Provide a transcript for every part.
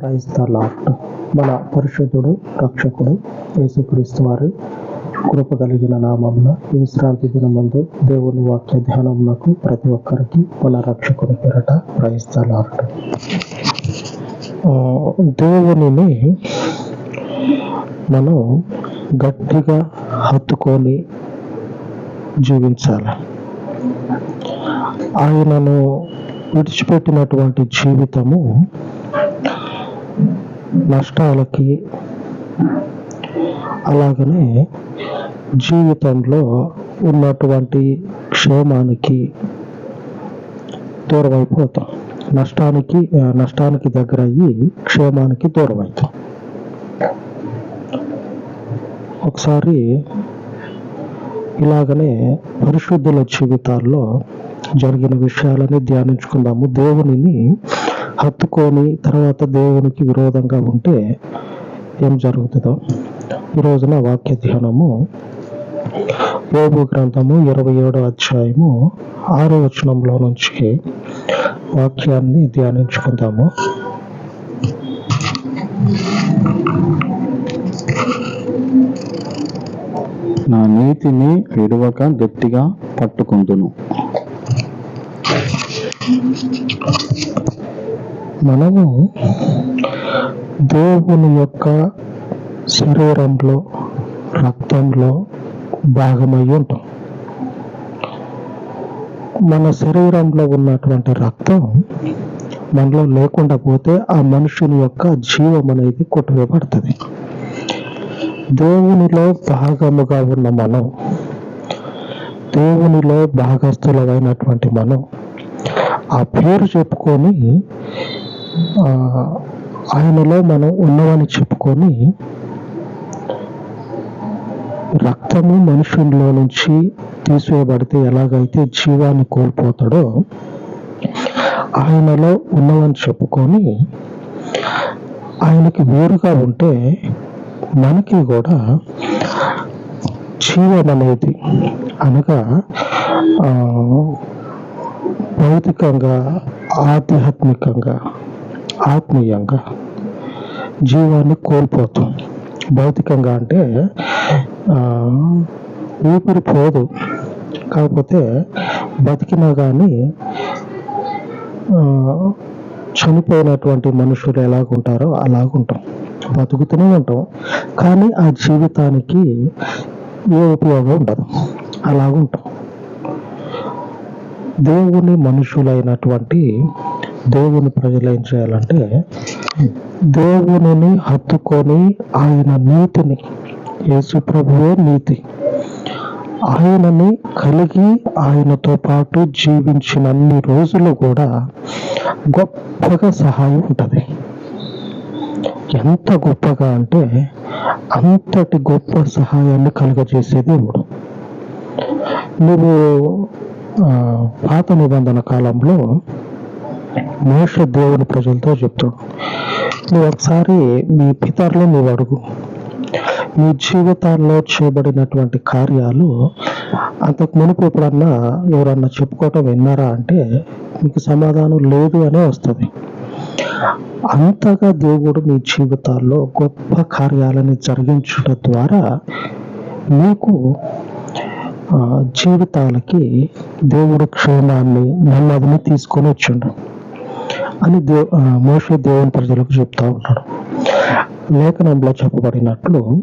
Praise the మన పరిశుద్ధుడు రక్షకుడు యేసుక్రీస్తు వారి కృప కలిగిన నామమున ఈ విశ్రాంతి దినమందు దేవుని వాక్య ధ్యానమునకు ప్రతి ఒక్కరికి మన రక్షకుడు పేరట ప్రైజ్ ద ఆ, దేవునిని మనం గట్టిగా హత్తుకొని జీవించాలి. ఆయనను విడిచిపెట్టినటువంటి జీవితము నష్టాలకి అలాగనే జీవితంలో ఉన్నటువంటి క్షేమానికి దూరం అయిపోతాం నష్టానికి నష్టానికి దగ్గర అయ్యి క్షేమానికి దూరం అవుతాం ఒకసారి ఇలాగనే పరిశుద్ధుల జీవితాల్లో జరిగిన విషయాలని ధ్యానించుకుందాము. దేవునిని హత్తుకొని తర్వాత దేవునికి విరోధంగా ఉంటే ఏం జరుగుతుందో? ఈ రోజున వాక్య ధ్యానము యోగు గ్రంథము ఇరవై ఏడో అధ్యాయము ఆరో వచనంలో నుంచి వాక్యాన్ని ధ్యానించుకుందాము. నా నీతిని విడవక గట్టిగా పట్టుకుందును. మనము దేవుని యొక్క శరీరంలో రక్తంలో భాగమై ఉంటాం. మన శరీరంలో ఉన్నటువంటి రక్తం మనలో లేకుండా పోతే ఆ మనుషుని యొక్క జీవం అనేది కొట్టువేయబడుతుంది. దేవునిలో భాగముగా ఉన్న మనం దేవునిలో భాగస్థులమైనటువంటి మనం ఆ పేరు చెప్పుకొని ఆయనలో మనం ఉన్నవని చెప్పుకొని రక్తము మనుషుల్లో నుంచి తీసివేయబడితే ఎలాగైతే జీవాన్ని కోల్పోతాడో ఆయనలో ఉన్నవని చెప్పుకొని ఆయనకి వేరుగా ఉంటే మనకి కూడా జీవం అనేది అనగా ఆ, భౌతికంగా ఆధ్యాత్మికంగా ఆత్మీయంగా జీవాన్ని కోల్పోతాం భౌతికంగా అంటే ఊపిరి పోదు. కాకపోతే బతికినా కానీ చనిపోయినటువంటి మనుషులు ఎలాగుంటారో అలాగుంటాం. బతుకుతూనే ఉంటాం. కానీ ఆ జీవితానికి ఏ ఉపయోగం ఉండదు. అలాగుంటాం. దేవుని మనుషులైనటువంటి దేవుని ప్రజలు ఏం చేయాలంటే దేవుని హత్తుకొని ఆయన నీతిని యేసు ప్రభువే నీతి ఆయనని కలిగి ఆయనతో పాటు జీవించిన అన్ని రోజులు కూడా గొప్పగా సహాయం ఉంటుంది. ఎంత గొప్పగా అంటే అంతటి గొప్ప సహాయాన్ని కలుగజేసే దేవుడు. నువ్వు ఆ, పాత నిబంధన కాలంలో మోష దేవుని ప్రజలతో చెప్తాడు నువ్వు ఒకసారి మీ పితరులు నువ్వు అడుగు. మీ జీవితాల్లో చేయబడినటువంటి కార్యాలు అంతకు మునుపు ఎప్పుడన్నా ఎవరన్నా చెప్పుకోవటం విన్నారా అంటే మీకు సమాధానం లేదు అనే వస్తుంది. అంతగా దేవుడు మీ జీవితాల్లో గొప్ప కార్యాలను జరిగించుట ద్వారా మీకు ఆ, జీవితాలకి దేవుడు క్షేమాన్ని నెమ్మదిని తీసుకొని వచ్చిండు. అని దేవ్ మోషే దేవుని ప్రజలకు చెప్తా ఉన్నాడు. లేఖనంలో చెప్పబడినట్లు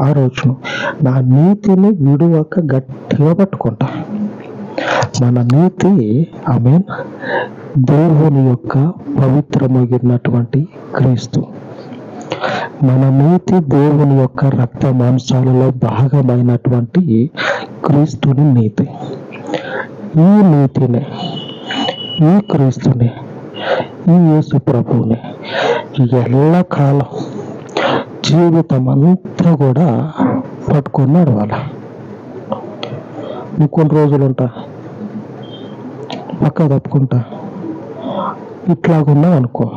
ఆ రోజును నా నీతిని విడువక గట్టిగా పట్టుకుంటా. మన నీతి ఆమె దేవుని యొక్క పవిత్రమైనటువంటి క్రీస్తు. మన నీతి దేవుని యొక్క రక్త మాంసాలలో భాగమైనటువంటి క్రీస్తుని నీతి. ఈ నీతిని ఈ క్రీస్తుని ఈ యేసు ప్రభువుని ఎల్లకాలం జీవితం అంతా కూడా పట్టుకొని నడవాలి. ఇంకొన్ని కొన్ని రోజులు ఉంటా పక్క తప్పుకుంటా ఇట్లాగున్నా అనుకో.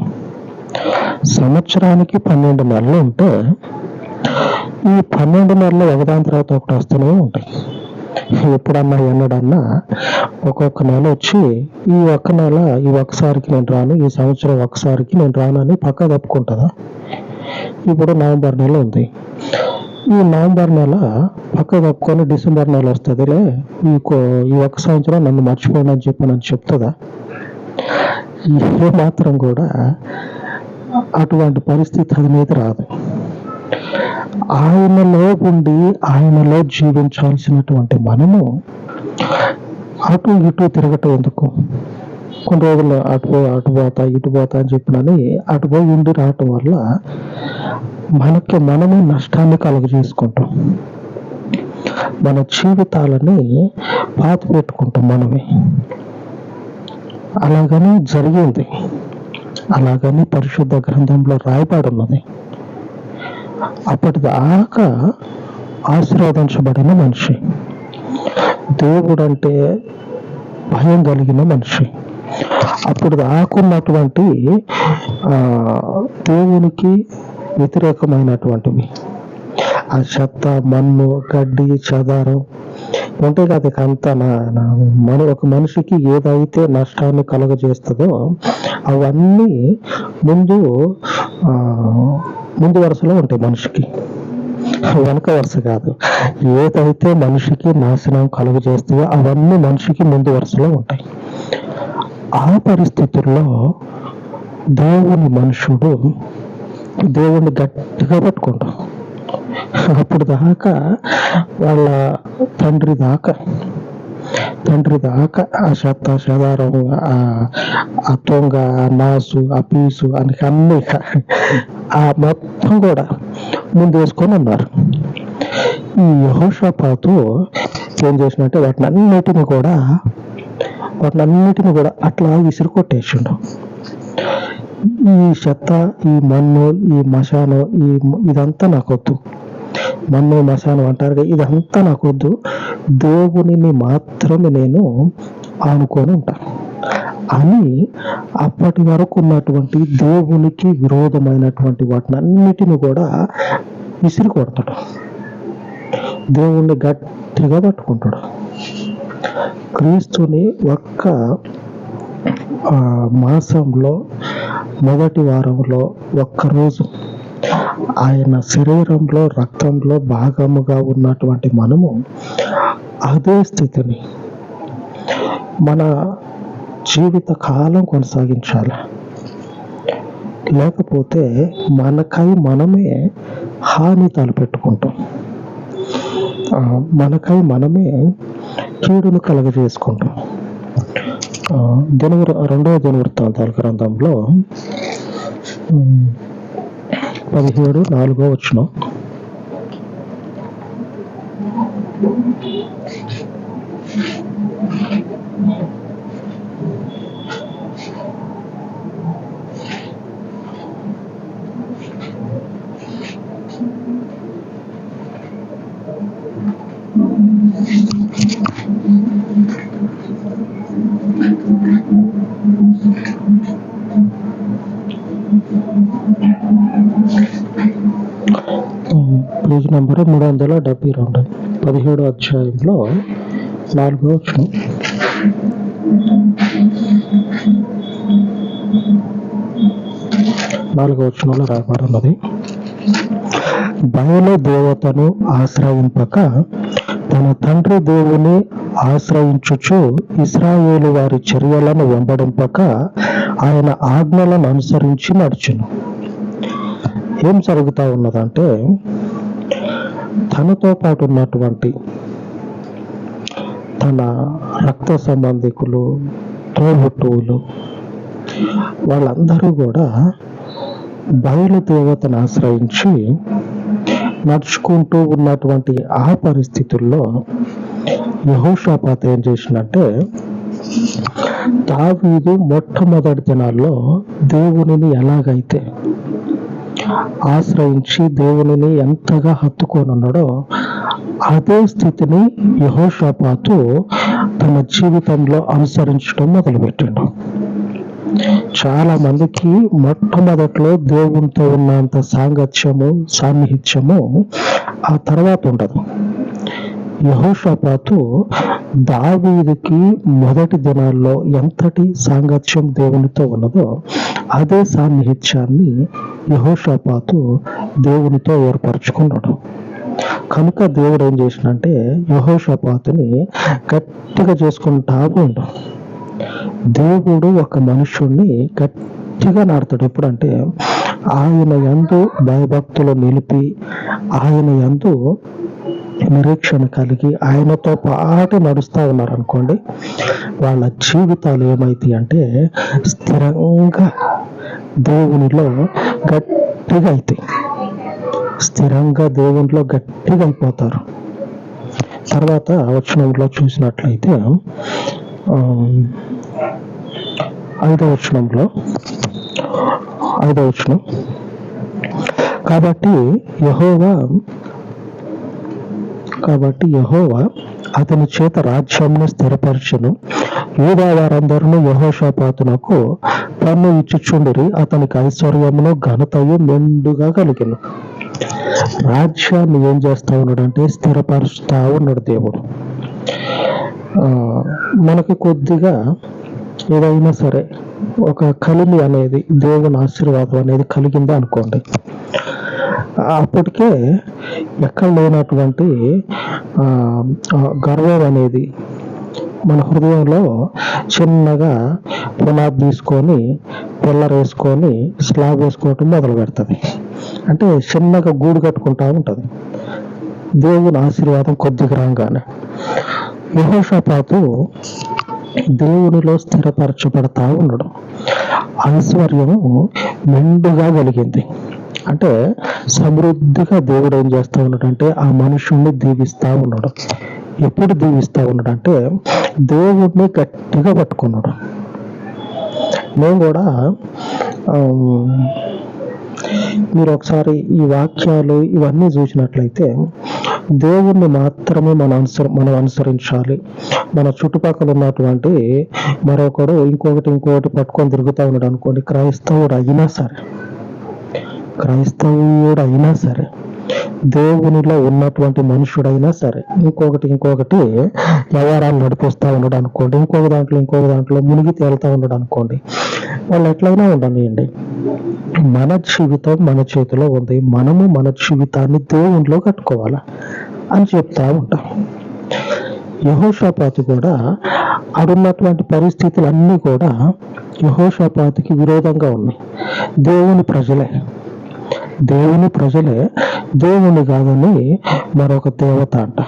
సంవత్సరానికి పన్నెండు నెలలు ఉంటే ఈ పన్నెండు నెలలు ఒకదాని తర్వాత ఒకటి వస్తూనే ఉంటాయి. ఎప్పుడన్నా ఎన్నడన్నా ఒక్కొక్క నెల వచ్చి ఈ ఒక్క నెల ఈ ఒక్కసారికి నేను రాను ఈ సంవత్సరం ఒక్కసారికి నేను రాను అని పక్క తప్పుకుంటుందా? ఇప్పుడు నవంబర్ నెల ఉంది. ఈ నవంబర్ నెల పక్క తప్పుకొని డిసెంబర్ నెల వస్తుందిలే ఈ కో- ఈ ఒక్క సంవత్సరం నన్ను మర్చిపోండి అని చెప్పి నన్ను చెప్తుందా? ఏ మాత్రం కూడా అటువంటి పరిస్థితి అనేది రాదు. ఆయనలో ఉండి ఆయనలో జీవించాల్సినటువంటి మనము అటు ఇటు తిరగటం ఎందుకు కొన్ని రోజులు అటు పోయి అటు పోతా ఇటు పోతా అని చెప్పినని అటు పోయి ఉండి రావటం వల్ల మనకి మనమే నష్టాన్ని కలుగజేసుకుంటాం. మన జీవితాలని పాతి పెట్టుకుంటాం మనమే. అలాగని జరిగింది. అలాగని పరిశుద్ధ గ్రంథంలో రాయబడి ఉన్నది. అప్పటిదాకా ఆశీర్వదించబడిన మనిషి. దేవుడు అంటే భయం కలిగిన మనిషి. అప్పుడు దాకున్నటువంటి దేవునికి వ్యతిరేకమైనటువంటివి. ఆ చెత్త మన్ను గడ్డి చదారం ఉంటాయి కదా ఇక అంతా నా మన ఒక మనిషికి ఏదైతే నష్టాన్ని కలుగజేస్తుందో అవన్నీ ముందు ఆ, ముందు వరుసలో ఉంటాయి మనిషికి. వెనక వరుస కాదు. ఏదైతే మనిషికి నాశనం కలుగు చేస్తాయో అవన్నీ మనిషికి ముందు వరుసలో ఉంటాయి. ఆ పరిస్థితుల్లో దేవుని మనుషుడు దేవుణ్ణి గట్టిగా పట్టుకుంటాం అప్పుడు దాకా వాళ్ళ తండ్రి దాకా తండ్రి దాకా ఆ శత శదారం ఆ ఆ తొంగ ఆ నాసు ఆ పీసు అని అన్ని ఆ మొత్తం కూడా ముందు వేసుకొని ఉన్నారు. ఈ యహోషపాతు ఏం చేసినట్టే వాటిని అన్నిటిని కూడా వాటిని అన్నిటిని కూడా అట్లా విసిరి కొట్టేసిండు ఈ చెత్త ఈ మన్ను ఈ మశాను ఈ ఇదంతా నాకొద్దు. మన్ను మసాను అంటారు ఇదంతా నాకు వద్దు దేవునిని మాత్రమే నేను ఆనుకొని ఉంటాను. అని అప్పటి వరకు ఉన్నటువంటి దేవునికి విరోధమైనటువంటి వాటిని అన్నిటిని కూడా విసిరి కొడతాడు. దేవుణ్ణి గట్టిగా పట్టుకుంటాడు. క్రీస్తుని ఒక్క ఆ, మాసంలో మొదటి వారంలో ఒక్కరోజు ఆయన శరీరంలో రక్తంలో భాగముగా ఉన్నటువంటి మనము అదే స్థితిని మన జీవిత కాలం కొనసాగించాలి. లేకపోతే మనకై మనమే హాని తలపెట్టుకుంటాం. ఆ, మనకై మనమే కీడును కలగజేసుకుంటాం. ఆ, దినవృ రెండవ దినవృత్తాంతాల గ్రంథంలో పదిహేడు నాలుగో వచ్చిన పేజ్ మూడు వందల డెబ్బై రెండు. పదిహేడు అధ్యాయంలో నాలుగో వచ్చిన నాలుగో వచనంలో రాయబడినది. బయలు దేవతను ఆశ్రయింపక తన తండ్రి దేవుని ఆశ్రయించుచు ఇస్రాయేలు వారి చర్యలను వెంబడింపక ఆయన ఆజ్ఞలను అనుసరించి నడుచును. ఏం జరుగుతూ ఉన్నదంటే తనతో పాటు ఉన్నటువంటి తన రక్త సంబంధికులు తోబుట్టువులు వాళ్ళందరూ కూడా బయలు దేవతను ఆశ్రయించి నడుచుకుంటూ ఉన్నటువంటి ఆ పరిస్థితుల్లో యహోషాపాత ఏం చేసినట్టే దావీదు మొట్టమొదటి దినాల్లో దేవునిని ఎలాగైతే ఆశ్రయించి దేవునిని ఎంతగా హత్తుకోనున్నాడో అదే స్థితిని యహోషాపాతు తన జీవితంలో అనుసరించడం మొదలుపెట్టాడు. చాలా మందికి మొట్టమొదట్లో దేవునితో ఉన్నంత సాంగత్యము సాన్నిహిత్యము ఆ తర్వాత ఉండదు. యహోషపాతు దావీదుకి మొదటి దినాల్లో ఎంతటి సాంగత్యం దేవునితో ఉన్నదో అదే సాన్నిహిత్యాన్ని యహోషపాతు దేవునితో ఏర్పరచుకున్నాడు. కనుక దేవుడు ఏం చేసినంటే యహోషపాతుని గట్టిగా చేసుకుంటా పోయిండు దేవుడు ఒక మనుషుణ్ణి గట్టిగా నాడతాడు ఎప్పుడంటే ఆయన యందు భయభక్తులు నిలిపి ఆయన యందు నిరీక్షణ కలిగి ఆయనతో పాటు నడుస్తూ ఉన్నారనుకోండి వాళ్ళ జీవితాలు ఏమైతాయి అంటే స్థిరంగా దేవునిలో గట్టిగా అవుతాయి స్థిరంగా దేవునిలో గట్టిగా అయిపోతారు. తర్వాత వచనంలో చూసినట్లయితే ఐదో వచనంలో ఐదో వచనం. కాబట్టి యహోవా కాబట్టి యహోవా అతని చేత రాజ్యంను స్థిరపరచును. యూదా వారందరూ యహోషపాతునకు పన్ను ఇచ్చుచుండిరి అతనికి ఐశ్వర్యమును ఘనతయు మెండుగా కలిగిన. రాజ్యాన్ని ఏం చేస్తా ఉన్నాడు అంటే స్థిరపరుస్తా ఉన్నాడు దేవుడు. ఆ, మనకి కొద్దిగా ఏదైనా సరే ఒక కలిమి అనేది దేవుని ఆశీర్వాదం అనేది కలిగిందా అనుకోండి. అప్పటికే ఎక్కడ లేనటువంటి గర్వం అనేది మన హృదయంలో చిన్నగా పునాది తీసుకొని పిల్లర్ వేసుకొని స్లాబ్ వేసుకోవటం మొదలు పెడుతుంది. అంటే చిన్నగా గూడు కట్టుకుంటా ఉంటుంది. దేవుని ఆశీర్వాదం కొద్దిగా రాగానే. యహోషపాతు దేవునిలో స్థిరపరచబడతా ఉండడం. ఐశ్వర్యము మెండుగా కలిగింది అంటే సమృద్ధిగా దేవుడు ఏం చేస్తా ఉన్నాడంటే ఆ మనుషుణ్ణి దీవిస్తూ ఉన్నాడు. ఎప్పుడు దీవిస్తూ ఉన్నాడు అంటే దేవుడిని గట్టిగా పట్టుకున్నాడు. నేను కూడా మీరు ఒకసారి ఈ వాక్యాలు ఇవన్నీ చూసినట్లయితే దేవుణ్ణి మాత్రమే మనం అనుసర మనం అనుసరించాలి. మన చుట్టుపక్కల ఉన్నటువంటి మరొకడు ఇంకొకటి ఇంకొకటి పట్టుకొని తిరుగుతూ ఉన్నాడు అనుకోండి క్రైస్తవుడు అయినా సరే. క్రైస్తవుడు అయినా సరే దేవునిలో ఉన్నటువంటి మనుషుడైనా సరే ఇంకొకటి ఇంకొకటి వ్యవహారాలు నడిపిస్తూ ఉన్నాడు అనుకోండి ఇంకొక దాంట్లో ఇంకొక దాంట్లో మునిగి తేలుతూ ఉండడం అనుకోండి వాళ్ళు ఎట్లయినా ఉండనియండి. మన జీవితం మన చేతిలో ఉంది మనము మన జీవితాన్ని దేవునిలో కట్టుకోవాలా అని చెప్తా ఉంటాం. యహోషాపాతి కూడా అడున్నటువంటి పరిస్థితులన్నీ కూడా యహోషాపాతికి విరోధంగా ఉన్నాయి. దేవుని ప్రజలే. దేవుని ప్రజలే దేవుని కాదని మరొక దేవత అంట.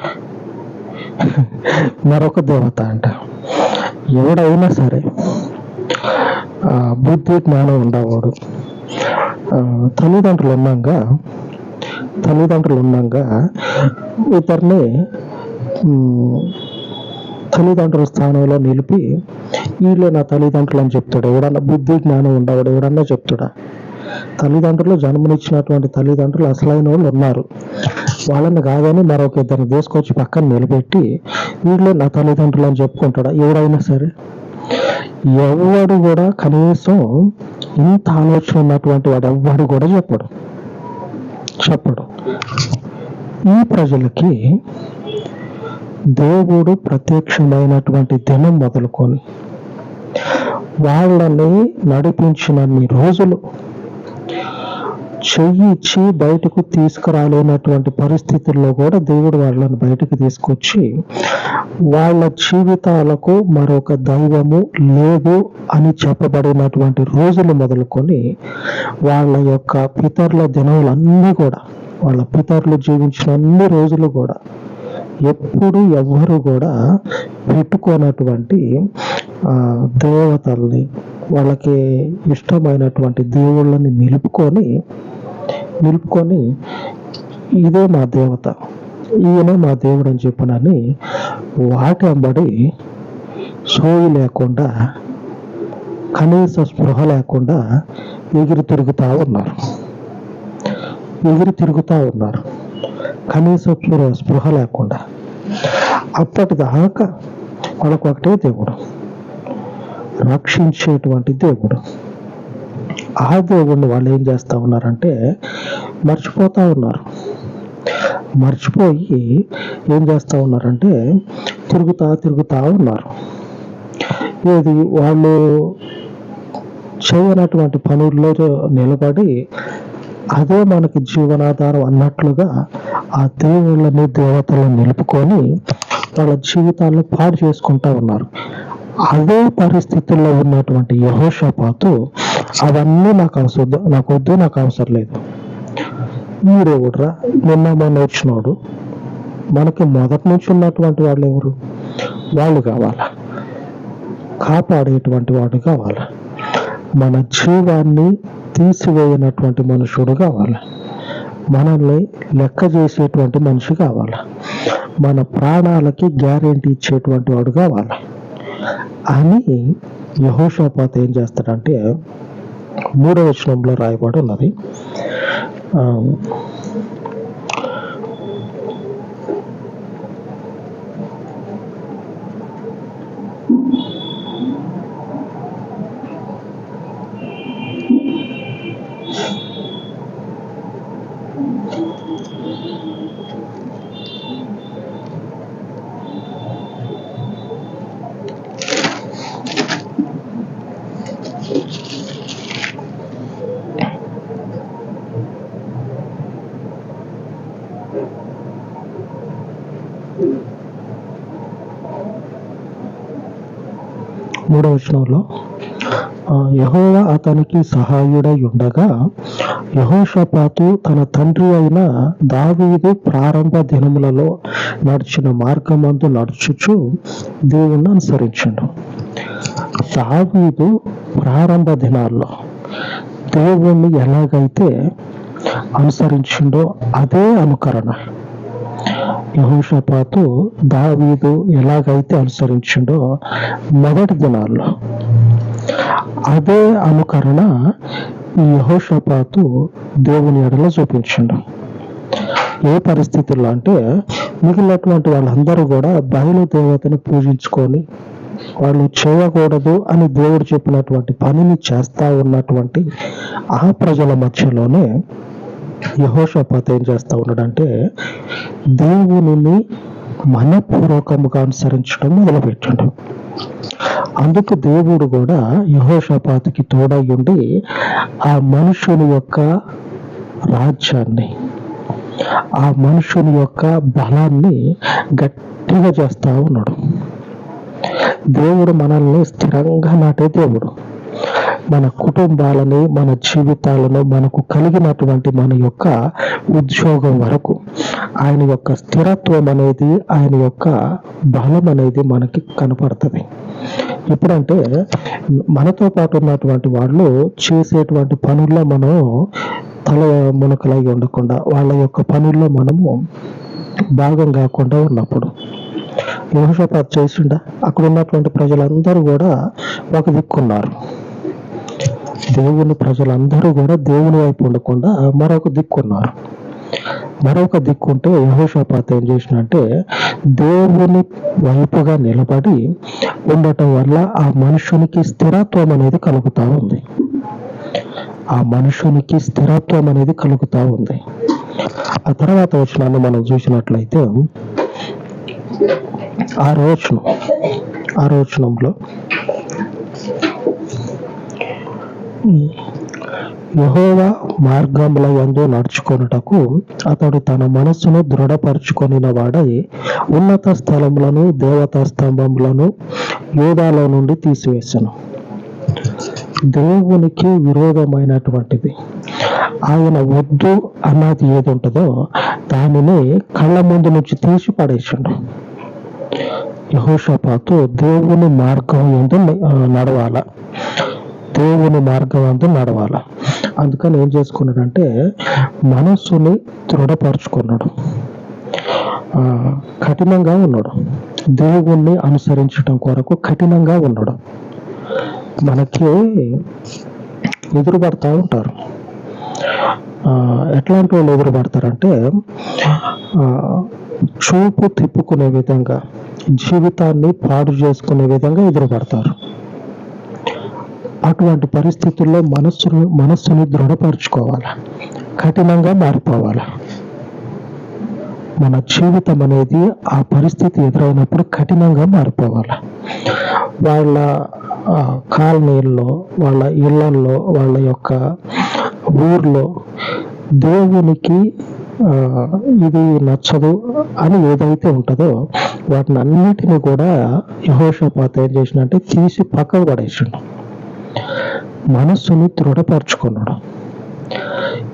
మరొక దేవత అంట. ఎవడైనా సరే ఆ, బుద్ధి జ్ఞానం ఉండవాడు ఆ, తల్లిదండ్రులు ఉన్నాక తల్లిదండ్రులు ఉన్నాక ఇతరుని ఉమ్, తల్లిదండ్రుల స్థానంలో నిలిపి వీళ్ళే నా తల్లిదండ్రులు అని చెప్తాడు. ఎవడన్నా బుద్ధి జ్ఞానం ఉండవాడు ఎవడన్నా చెప్తాడా? తల్లిదండ్రులు జన్మనిచ్చినటువంటి తల్లిదండ్రులు అసలైన వాళ్ళు ఉన్నారు. వాళ్ళని కాదని మరొక ఇద్దరిని తీసుకొచ్చి పక్కన నిలబెట్టి వీళ్ళు నా తల్లిదండ్రులు అని చెప్పుకుంటాడు? ఎవడైనా సరే. ఎవడు కూడా కనీసం ఇంత ఆలోచన ఉన్నటువంటి వాడు ఎవడు కూడా చెప్పడు. చెప్పడు. ఈ ప్రజలకి దేవుడు ప్రత్యక్షమైనటువంటి దినం మొదలుకొని వాళ్ళని నడిపించినన్ని రోజులు చెయ్యి ఇచ్చి బయటకు తీసుకురాలేనటువంటి పరిస్థితుల్లో కూడా దేవుడు వాళ్ళని బయటకు తీసుకొచ్చి వాళ్ళ జీవితాలకు మరొక దైవము లేదు అని చెప్పబడినటువంటి రోజులు మొదలుకొని వాళ్ళ యొక్క పితరుల దినములన్నీ కూడా వాళ్ళ పితరులు జీవించిన అన్ని రోజులు కూడా ఎప్పుడు ఎవ్వరు కూడా పెట్టుకోనటువంటి దేవతల్ని వాళ్ళకి ఇష్టమైనటువంటి దేవుళ్ళని నిలుపుకొని నిలుపుకొని ఇదే మా దేవత ఈయనే మా దేవుడు అని చెప్పనని వాటి అంబడి సోయి లేకుండా కనీస స్పృహ లేకుండా ఎగిరి తిరుగుతూ ఉన్నారు. ఎగిరి తిరుగుతూ ఉన్నారు. కనీస స్పృహ స్పృహ లేకుండా. అప్పటిదాకా వాళ్ళకు ఒకటే దేవుడు. రక్షించేటువంటి దేవుడు. ఆ దేవుడిని వాళ్ళు ఏం చేస్తా ఉన్నారంటే మర్చిపోతా ఉన్నారు. మర్చిపోయి ఏం చేస్తూ ఉన్నారంటే తిరుగుతా తిరుగుతా ఉన్నారు. ఏది వాళ్ళు చేయనటువంటి పనుల్లో నిలబడి అదే మనకి జీవనాధారం అన్నట్లుగా ఆ దేవుళ్ళని దేవతలను నిలుపుకొని వాళ్ళ జీవితాలను పాడు చేసుకుంటా ఉన్నారు. అదే పరిస్థితుల్లో ఉన్నటువంటి యహోషపాతు అవన్నీ నాకు అవసరం నాకు వద్దు నాకు అవసరం లేదు. మీరెవడ్రా నిన్న మొన్న వచ్చినోడు మనకి మొదటి నుంచి ఉన్నటువంటి వాళ్ళు ఎవరు? వాళ్ళు కావాలా? కాపాడేటువంటి వాడు కావాలా? మన జీవాన్ని తీసివేయనటువంటి మనుషుడు కావాలి. మనల్ని లెక్క చేసేటువంటి మనిషి కావాలి. మన ప్రాణాలకి గ్యారెంటీ ఇచ్చేటువంటి వాడు కావాలి. అని యహోషాపాత్ ఏం చేస్తాడంటే మూడవ వచనంలో రాయబడి ఉన్నది. మూడవ వచనంలో యహోవా అతనికి సహాయుడై ఉండగా యహోషపాతు తన తండ్రి అయిన దావీదు ప్రారంభ దినములలో నడిచిన మార్గమందు నడుచుచు దేవుణ్ణి అనుసరించాడు దావీదు ప్రారంభ దినాల్లో దేవుణ్ణి ఎలాగైతే అనుసరించిండో అదే అనుకరణ. యహోషపాతు దావీదు ఎలాగైతే అనుసరించిండో మొదటి దినాల్లో అదే అనుకరణ ఈ యహోషపాతు దేవుని ఎడలో చూపించిండు. ఏ పరిస్థితుల్లో అంటే మిగిలినటువంటి వాళ్ళందరూ కూడా బయలు దేవతను పూజించుకొని వాళ్ళు చేయకూడదు అని దేవుడు చెప్పినటువంటి పనిని చేస్తా ఉన్నటువంటి ఆ ప్రజల మధ్యలోనే యహోషపాత్ ఏం చేస్తా ఉన్నాడంటే దేవుని మనపూర్వకముగా అనుసరించడం మొదలుపెట్టాడు. అందుకు దేవుడు కూడా యహోషపాతికి తోడై ఉండి ఆ మనుషుని యొక్క రాజ్యాన్ని ఆ మనుషుని యొక్క బలాన్ని గట్టిగా చేస్తా ఉన్నాడు. దేవుడు మనల్ని స్థిరంగా నాటే దేవుడు. మన కుటుంబాలని మన జీవితాలను మనకు కలిగినటువంటి మన యొక్క ఉద్యోగం వరకు ఆయన యొక్క స్థిరత్వం అనేది ఆయన యొక్క బలం అనేది మనకి కనపడుతుంది. ఎప్పుడంటే మనతో పాటు ఉన్నటువంటి వాళ్ళు చేసేటువంటి పనుల్లో మనం తల మునకలై ఉండకుండా వాళ్ళ యొక్క పనుల్లో మనము భాగం కాకుండా ఉన్నప్పుడు యహోషపాత్ చేసిండా అక్కడ ఉన్నటువంటి ప్రజలందరూ కూడా ఒక దిక్కున్నారు. దేవుని ప్రజలందరూ కూడా దేవుని వైపు ఉండకుండా మరొక దిక్కున్నారు. మరొక దిక్కుంటే యహోషపాత్ ఏం చేసినంటే దేవుని వైపుగా నిలబడి ఉండటం వల్ల ఆ మనుషునికి స్థిరత్వం అనేది కలుగుతా ఉంది. ఆ మనుషునికి స్థిరత్వం అనేది కలుగుతా ఉంది. ఆ తర్వాత వచ్చినాన్ని మనం చూసినట్లయితే ఆరోచనం ఆరోచనంలో యహోవా మార్గముల ఎందు నడుచుకొనుటకు అతడు తన మనస్సును దృఢపరుచుకొనిన వాడై ఉన్నత స్థలములను దేవతా స్తంభములను యోధాలో నుండి తీసివేశాను దేవునికి విరోధమైనటువంటిది. ఆయన వద్దు అన్నది ఏది ఉంటుందో దానిని కళ్ళ ముందు నుంచి తీసి పడేసిండు యహోషపాతు దేవుని మార్గం ఎందు నడవాల. దేవుని మార్గం అందు నడవాల. అందుకని ఏం చేసుకున్నాడంటే మనస్సుని దృఢపరుచుకున్నాడు. ఆ, కఠినంగా ఉన్నాడు. దేవుణ్ణి అనుసరించడం కొరకు కఠినంగా ఉన్నాడు. మనకి ఎదురుపడతా ఉంటారు. ఆ, ఎట్లాంటి వాళ్ళు ఎదురుపడతారంటే ఆ, చూపు తిప్పుకునే విధంగా జీవితాన్ని పాడు చేసుకునే విధంగా ఎదురుపడతారు. అటువంటి పరిస్థితుల్లో మనస్సును మనస్సుని దృఢపరచుకోవాలి. కఠినంగా మారిపోవాలి. మన జీవితం అనేది ఆ పరిస్థితి ఎదురైనప్పుడు కఠినంగా మారిపోవాలి. వాళ్ళ కాలనీల్లో వాళ్ళ ఇళ్ళల్లో వాళ్ళ యొక్క ఊర్లో దేవునికి ఇది నచ్చదు అని ఏదైతే ఉంటుందో వాటిని అన్నిటిని కూడా యహోషపాత ఏం చేసినంటే తీసి పక్కకు పడేసిండు. మనస్సుని దృఢపరచుకున్నాడు.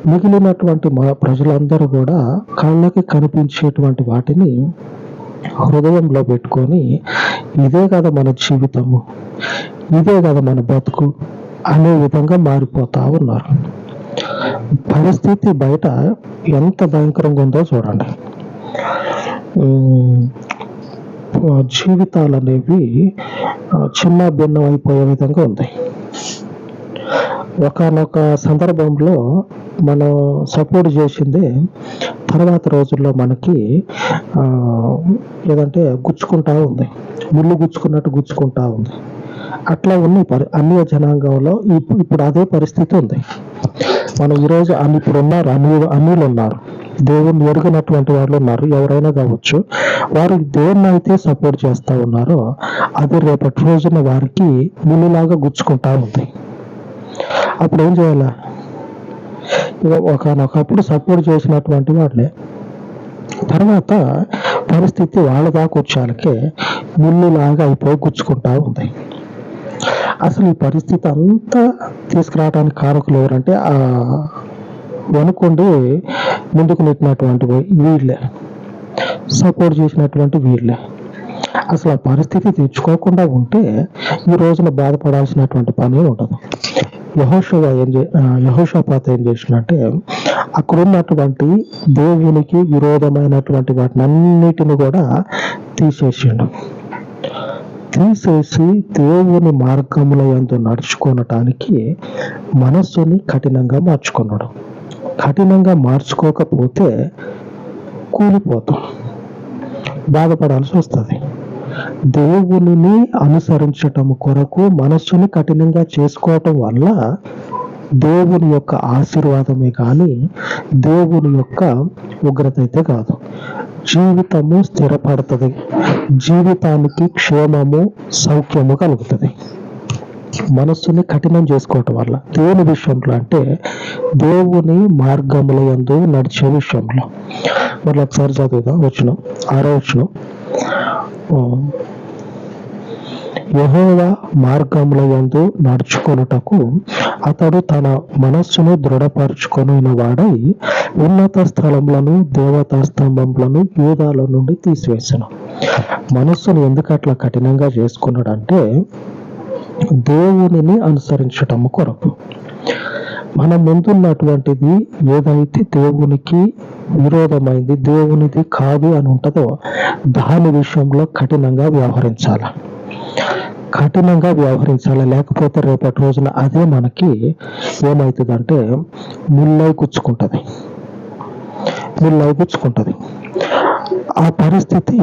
మిగిలినటువంటి మా ప్రజలందరూ కూడా కళ్ళకి కనిపించేటువంటి వాటిని హృదయంలో పెట్టుకొని ఇదే కదా మన జీవితము ఇదే కదా మన బతుకు అనే విధంగా మారిపోతా ఉన్నారు. పరిస్థితి బయట ఎంత భయంకరంగా ఉందో చూడండి. జీవితాలు అనేవి చిన్న భిన్నం అయిపోయే విధంగా ఉంది. ఒకనొక సందర్భంలో మనం సపోర్ట్ చేసింది తర్వాత రోజుల్లో మనకి ఏదంటే గుచ్చుకుంటా ఉంది. ముళ్ళు గుచ్చుకున్నట్టు గుచ్చుకుంటా ఉంది. అట్లా ఉన్న అన్య జనాంగంలో ఇప్పుడు ఇప్పుడు అదే పరిస్థితి ఉంది. మనం ఈరోజు అన్ని ఇప్పుడు ఉన్నారు అన్ని అన్యులు ఉన్నారు దేవుని ఎరుగనటువంటి వాళ్ళు ఉన్నారు ఎవరైనా కావచ్చు. వారు దేన్ని అయితే సపోర్ట్ చేస్తూ ఉన్నారో అది రేపటి రోజున వారికి మునిలాగా గుచ్చుకుంటా ఉంది. అప్పుడు ఏం చేయాలా? ఒకనొకప్పుడు సపోర్ట్ చేసినటువంటి వాళ్ళే. తర్వాత పరిస్థితి వాళ్ళ దాకా వచ్చాలకే ముళ్ళులాగా అయిపోయి గుచ్చుకుంటా ఉంది. అసలు ఈ పరిస్థితి అంతా తీసుకురావడానికి కారకులు ఎవరంటే ఆ వెనుకొండి ముందుకు నెట్టినటువంటి వీళ్ళే. సపోర్ట్ చేసినటువంటి వీళ్ళే. అసలు ఆ పరిస్థితి తెచ్చుకోకుండా ఉంటే ఈ రోజున బాధపడాల్సినటువంటి పని ఉండదు. యహోషవ ఏం చే యహోషపాత ఏం చేసినంటే అక్కడ ఉన్నటువంటి దేవునికి విరోధమైనటువంటి వాటిని అన్నిటిని కూడా తీసేసిండు. తీసేసి దేవుని మార్గముల ఎందు నడుచుకోనటానికి మనస్సుని కఠినంగా మార్చుకున్నాడు. కఠినంగా మార్చుకోకపోతే కూలిపోతాం. బాధపడాల్సి వస్తుంది. దేవుని అనుసరించటం కొరకు మనస్సుని కఠినంగా చేసుకోవటం వల్ల దేవుని యొక్క ఆశీర్వాదమే కానీ దేవుని యొక్క ఉగ్రత అయితే కాదు. జీవితము స్థిరపడుతుంది. జీవితానికి క్షేమము సౌఖ్యము కలుగుతుంది. మనస్సుని కఠినం చేసుకోవటం వల్ల దేవుని విషయంలో అంటే దేవుని మార్గముల యందు నడిచే విషయంలో. మళ్ళీ ఒకసారి చదువుదాం వచ్చిన ఆరో వచ్చిన. యహోవ మార్గముల యందు నడుచుకొనుటకు అతడు తన మనస్సును దృఢపరచుకొనిన వాడై ఉన్నత స్థలములను దేవతా స్తంభములను యూదాల నుండి తీసివేసను. మనస్సును ఎందుకు అట్లా కఠినంగా చేసుకున్నాడంటే దేవునిని అనుసరించటం కొరకు. మన ముందున్నటువంటిది ఏదైతే దేవునికి విరోధమైంది దేవునిది కాదు అని ఉంటుందో దాని విషయంలో కఠినంగా వ్యవహరించాలి. కఠినంగా వ్యవహరించాలి. లేకపోతే రేపటి రోజున అదే మనకి ఏమవుతుందంటే ముళ్ళై గుచ్చుకుంటుంది. ముళ్ళై గుచ్చుకుంటుంది. ఆ పరిస్థితి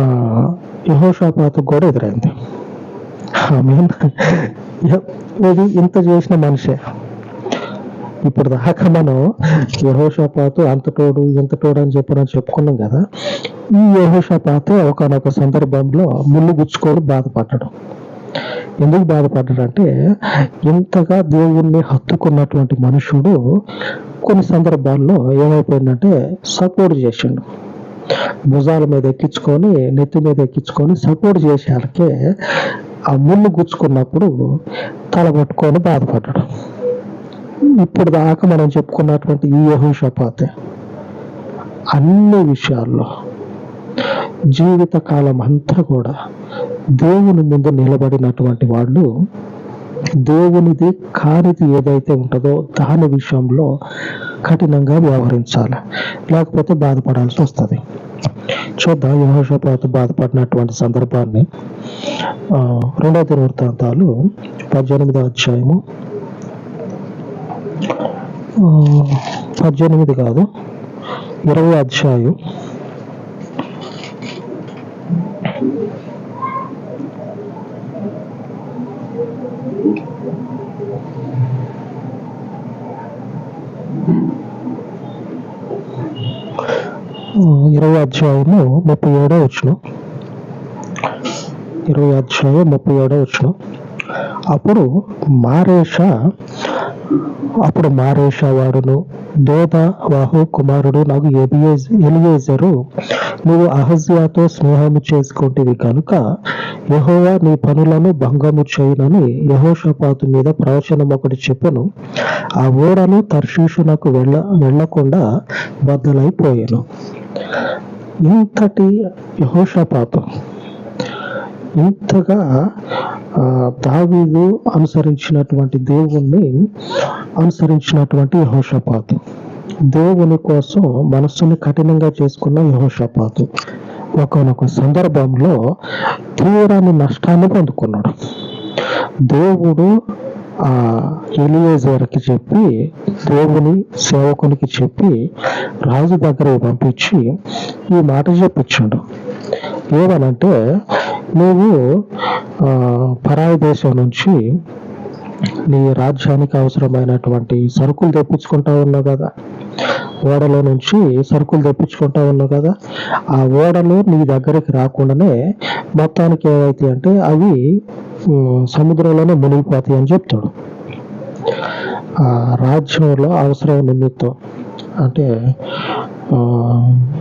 ఆ, కూడా ఎదురైంది. ఇది ఇంత చేసిన మనిషే. ఇప్పుడు దాకా మనం యహోషపాతు అంతటోడు ఇంతటోడు అని చెప్పి మనం చెప్పుకున్నాం కదా ఈ యహోషపాత ఒకనొక సందర్భంలో ముళ్ళు గుచ్చుకొని బాధపడ్డాడు. ఎందుకు బాధపడ్డాడంటే ఇంతగా దేవుణ్ణి హత్తుకున్నటువంటి మనుషుడు కొన్ని సందర్భాల్లో ఏమైపోయిందంటే సపోర్ట్ చేసిండు. భుజాల మీద ఎక్కించుకొని నెత్తి మీద ఎక్కించుకొని సపోర్ట్ చేసే వాళ్ళకే ఆ ముళ్ళు గుచ్చుకున్నప్పుడు తల పట్టుకొని బాధపడ్డాడు. ఇప్పుడు దాకా మనం చెప్పుకున్నటువంటి ఈ యహోషపాతే అన్ని విషయాల్లో జీవిత కాలం అంతా కూడా దేవుని ముందు నిలబడినటువంటి వాళ్ళు దేవునిది కానిది ఏదైతే ఉంటుందో దాని విషయంలో కఠినంగా వ్యవహరించాలి. లేకపోతే బాధపడాల్సి వస్తుంది. చూద్దాం యహోషపాతు బాధపడినటువంటి సందర్భాన్ని. ఆ, రెండవ దినవృత్తాంతాలు పద్దెనిమిదో అధ్యాయము పద్దెనిమిది కాదు. ఇరవై అధ్యాయం. ఇరవై అధ్యాయము ముప్పై ఏడో వచ్చిన ఇరవై అధ్యాయం ముప్పై ఏడో వచ్చిన అప్పుడు మారేష అప్పుడు మారేష వాడును. దోద వాహు కుమారుడు నాకు ఎబియేజ్ ఎలియేజరు నువ్వు అహజ్యాతో స్నేహము చేసుకుంటేవి కనుక యహోవా నీ పనులను భంగము చేయనని యహోషపాతు మీద ప్రవచనం ఒకటి చెప్పను. ఆ ఓడను తర్షీషునకు వెళ్ళ వెళ్ళకుండా బద్దలైపోయాను. ఇంతటి యహోషపాతం ఇంతగా దావీదు అనుసరించినటువంటి దేవుణ్ణి అనుసరించినటువంటి యహోషపాతు. దేవుని కోసం మనస్సుని కఠినంగా చేసుకున్న యహోషపాతు. ఒకనొక సందర్భంలో తీవ్రమైన నష్టాన్ని పొందుకున్నాడు. దేవుడు ఆ ఎలియేజర్కి చెప్పి దేవుని సేవకునికి చెప్పి రాజు దగ్గరకు పంపించి ఈ మాట చెప్పించాడు. ఏమనంటే నువ్వు ఆ, పరాయి దేశం నుంచి నీ రాజ్యానికి అవసరమైనటువంటి సరుకులు తెప్పించుకుంటా ఉన్నావు కదా. ఓడలో నుంచి సరుకులు తెప్పించుకుంటా ఉన్నావు కదా. ఆ ఓడలు నీ దగ్గరికి రాకుండానే మొత్తానికి ఏమైతాయి అంటే అవి సముద్రంలోనే మునిగిపోతాయి అని చెప్తాడు. ఆ రాజ్యంలో అవసరం నిమిత్తం అంటే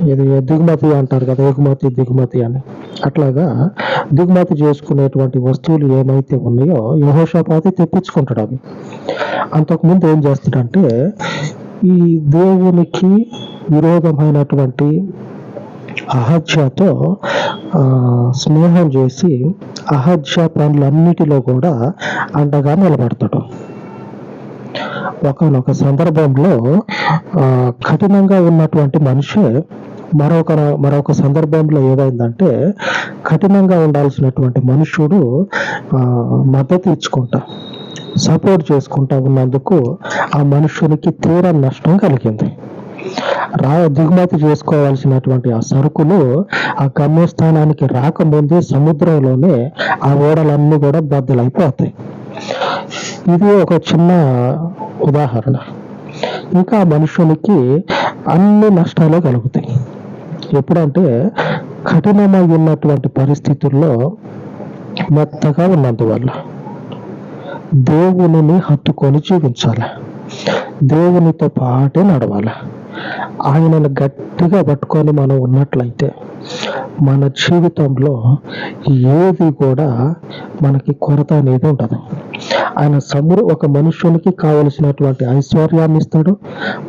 ఇది దిగుమతి అంటారు కదా ఎగుమతి దిగుమతి అని. అట్లాగా దిగుమతి చేసుకునేటువంటి వస్తువులు ఏమైతే ఉన్నాయో యహోషపాతి తెప్పించుకుంటాడు అవి. అంతకుముందు ఏం చేస్తాడంటే ఈ దేవునికి విరోధమైనటువంటి అహజ్యతో ఆ, స్నేహం చేసి అహజ్య పనులన్నిటిలో కూడా అండగా నిలబడతాడు. ఒకనొక సందర్భంలో కఠినంగా ఉన్నటువంటి మనిషి మరొక మరొక సందర్భంలో ఏమైందంటే కఠినంగా ఉండాల్సినటువంటి మనుషుడు మద్దతు ఇచ్చుకుంటా సపోర్ట్ చేసుకుంటా ఉన్నందుకు ఆ మనుషునికి తీవ్ర నష్టం కలిగింది. రా దిగుమతి చేసుకోవాల్సినటువంటి ఆ సరుకులు ఆ గమ్యస్థానానికి రాకముందే సముద్రంలోనే ఆ ఓడలన్నీ కూడా బద్దలైపోతాయి. ఇది ఒక చిన్న ఉదాహరణ. ఇంకా మనుషులకి అన్ని నష్టాలు కలుగుతాయి. ఎప్పుడంటే కఠినమై ఉన్నటువంటి పరిస్థితుల్లో మెత్తగా ఉన్నందువల్ల దేవునిని హత్తుకొని జీవించాలి. దేవునితో పాటే నడవాలి. ఆయనను గట్టిగా పట్టుకొని మనం ఉన్నట్లయితే మన జీవితంలో ఏది కూడా మనకి కొరత అనేది ఉండదు. ఆయన సమురు ఒక మనుషునికి కావలసినటువంటి ఐశ్వర్యాన్ని ఇస్తాడు.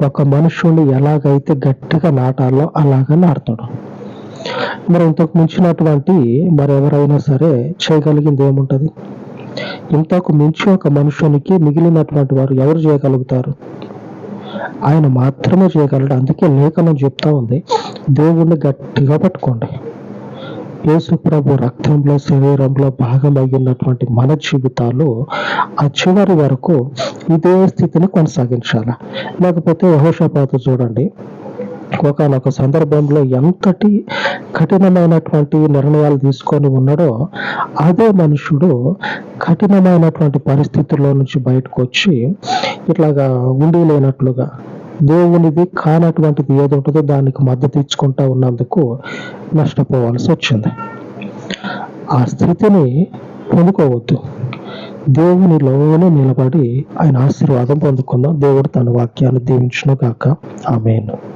ఒక మనుష్యుని ఎలాగైతే గట్టిగా నాటాలో అలాగా నాటుతాడు. మరి ఇంతకు మించినటువంటి మరి ఎవరైనా సరే చేయగలిగింది ఏముంటది? ఇంతకు మించి ఒక మనుషునికి మిగిలినటువంటి వారు ఎవరు చేయగలుగుతారు? ఆయన మాత్రమే చేయగలడు. అందుకే లేఖనం చెప్తా ఉంది. దేవుణ్ణి గట్టిగా పట్టుకోండి. యేసుప్రభు రక్తంలో శరీరంలో భాగమయ్యున్నటువంటి మన జీవితాలు ఆ చివరి వరకు ఇదే స్థితిని కొనసాగించాలి? లేకపోతే యహోషపాత చూడండి. ఒకనొక సందర్భంలో ఎంతటి కఠినమైనటువంటి నిర్ణయాలు తీసుకొని ఉన్నాడో అదే మనుషుడు కఠినమైనటువంటి పరిస్థితుల్లో నుంచి బయటకు వచ్చి ఇట్లాగా ఉండి లేనట్లుగా దేవునిది కానటువంటిది ఏది ఉంటుందో దానికి మద్దతు ఇచ్చుకుంటా ఉన్నందుకు నష్టపోవాల్సి వచ్చింది. ఆ స్థితిని పొందుకోవద్దు. దేవునిలోనే నిలబడి ఆయన ఆశీర్వాదం పొందుకుందాం. దేవుడు తన వాక్యాన్ని దీవించును కాక ఆమెను.